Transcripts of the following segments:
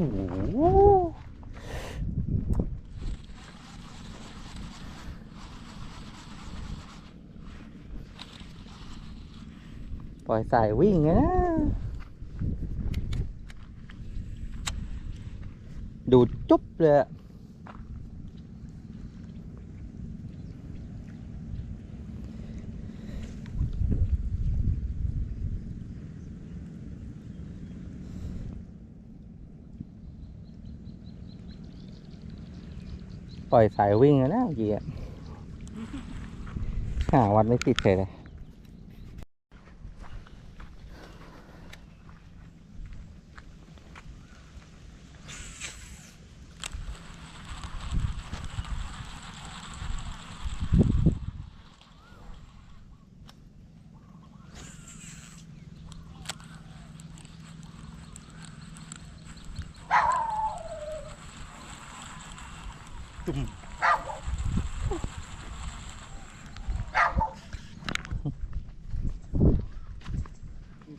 ปล่อยสายวิ่งนะ ดูจุ๊บเลย ปล่อยสายวิ่งเลยนะเมื่อกี้อะหาวัดไม่ติดเลย เลย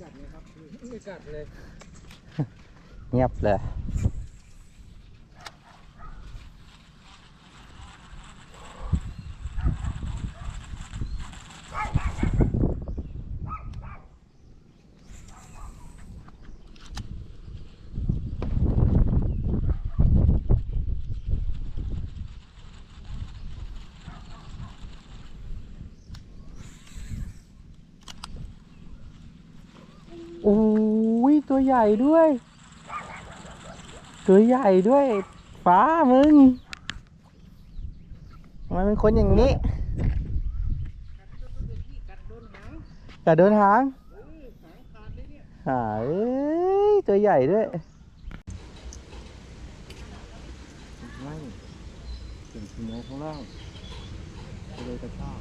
จัดเลยครับไม่กัดเลย เงียบเลย โอ้ย ตัวใหญ่ด้วย ตัวใหญ่ด้วยฟ้ามึงทำไมเป็นคนอย่างนี้กัดโดนหางหาเอ้ยตัวใหญ่ด้วยไม่ถึงถึงไหนข้างล่างเลยกระชาก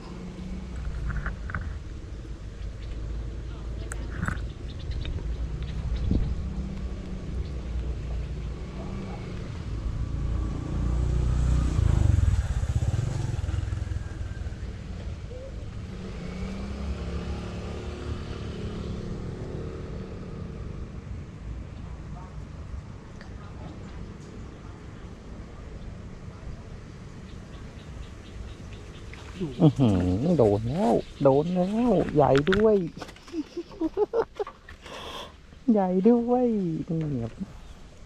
โดนแล้ว โดนแล้ว ใหญ่ด้วย ใหญ่ด้วยนี่ครับ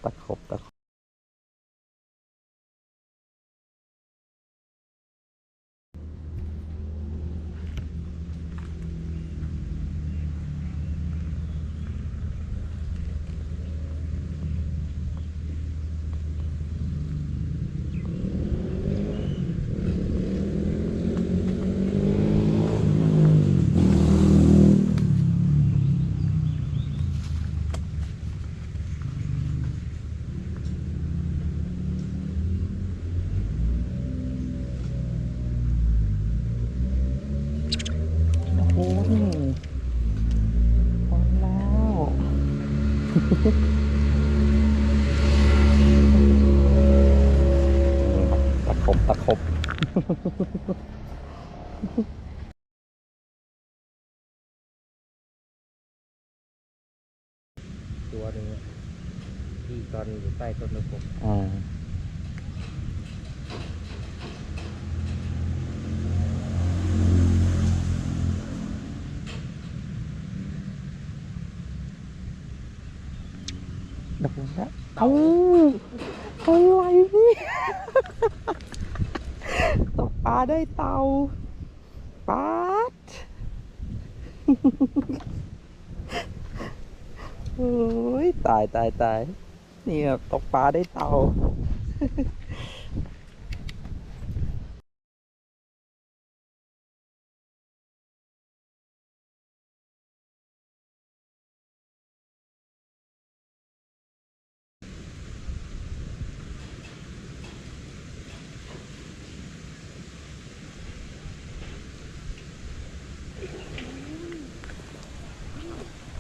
ตะขบตะขบ ตัวหนึงอะที่ตอนอยู่ใต้ต้นมะกอกอ่าโดนแล้วเอาอะไรนี่ตกปลาได้เต่า ปาดโอ้ยตายตายตายนี่ครับตกปลาได้เต่า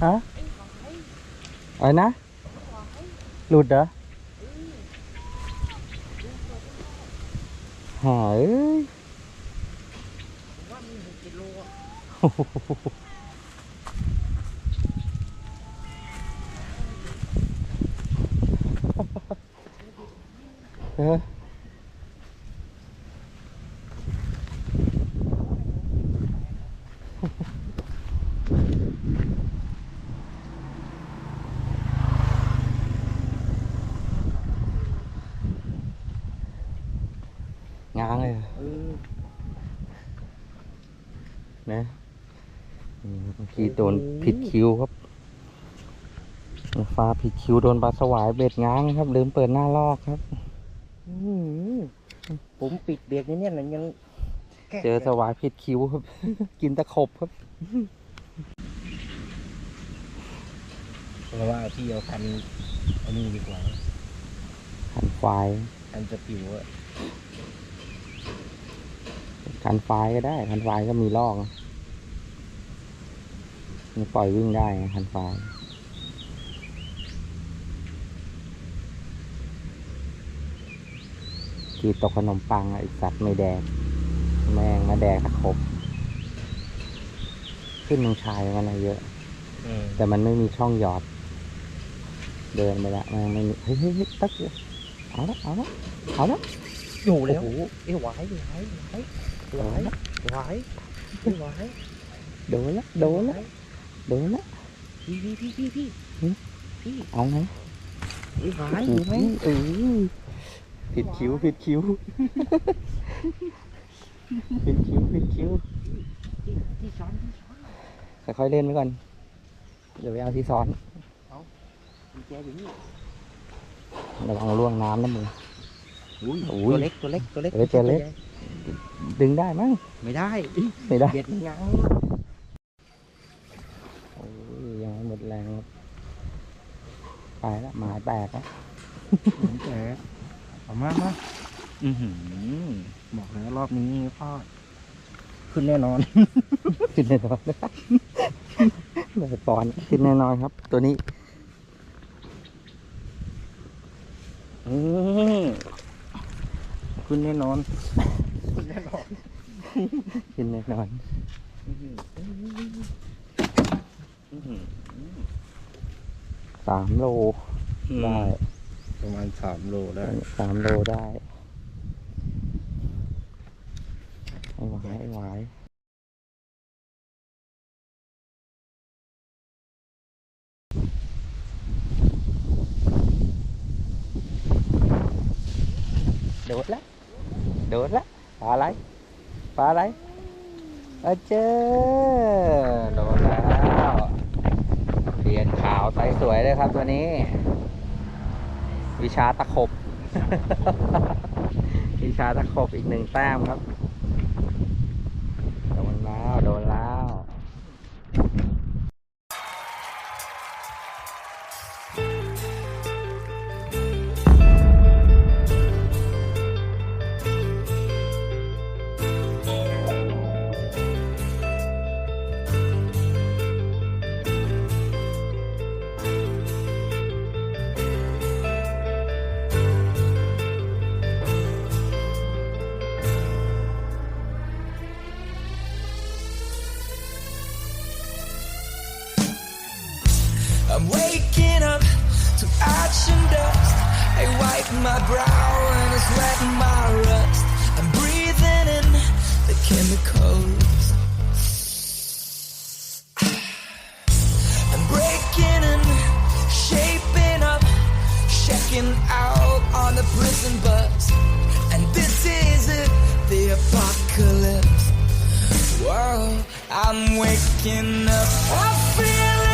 ฮะอะไรนะ หลุดเหรอหาย ว่ามีหกกิโลอะ โง้างเลยเหรอเออนะอืมเมื่อกี้โดนผิดคิวครับฟ้าผิดคิวโดนปลาสวายเบ็ดง้างครับ ลืมเปิดหน้าลอกครับอื้อหือผมปิดเบรกนี่เนี่ยนะยังแกะเจอสวายผิดคิวครับ กินตะขบครับเพราะว่าพี่เอาคันอันนี้ดีกว่าคันไฟล์คันสปิวอะ คันไฟล์ก็ได้ คันไฟล์ก็มีลอกนะมันปล่อยวิ่งได้ไงคันไฟล์กีดตกขนมปังอะไอสัตว์ไม่แดกแม่งมาแดกตะขบขึ้นลงชายมันอะเยอะอืมแต่มันไม่มีช่องหยอด เดินไปละมันไม่มีเฮ้ยเฮ้ยเฮ้ยตักเลยเอาละเอาละเอาละ อยู่แล้วโอ้โหเอ้ยไหวไหวไหวไหวไหวไหวโดนละโดนละโดนละพี่พี่พี่พี่พี่หืมพี่เอาไงเอ้ยไหวโอ้อยู่โหไหมเออผิดคิ้วผิดคิ้วผิดคิ้วผิดคิ้วที่ที่ซ้อนที่ซ้อนค่อยๆเล่นไปก่อน เดี๋ยวไปเอาที่ซ้อนกุญแจอยู่นี่ระวังล่วงน้ำนะมึง อุ้ยอุ้ย ตัวเล็กตัวเล็กตัวเล็กตัวเล็กตัวเล็กดึงได้มั้งไม่ได้ไม่ได้เบ็ดมันยังโอ้ยยังไม่หมดแรงครับไปละหมาแตกแล้วเหมือนแกเอามามาอือหือบอกแล้วรอบนี้พ่อขึ้นแน่นอน ขึ้นแน่นอนแบบปอนขึ้นแน่นอนครับ ตัวนี้ อืม ขึ้นแน่นอน ขึ้นแน่นอน ขึ้นแน่นอนอื้อหืออื้อหือสามโลได้ ประมาณสามโลได้สามโลได้ไอ้หวายไอ้หวายโดดละ โดดละปลาอะไรปลาอะไรเอาเจอโดนแล้วเปลี่ยนขาวใสสวยเลยครับตัวนี้ วิชาตะขบ วิชาตะขบอีกหนึ่งแต้มครับ I wipe my brow and it's wetting my rust. I'm breathing in the chemicals. I'm breaking and shaping up, checking out on the prison bus. And this is it, the apocalypse. Whoa, I'm waking up. I feel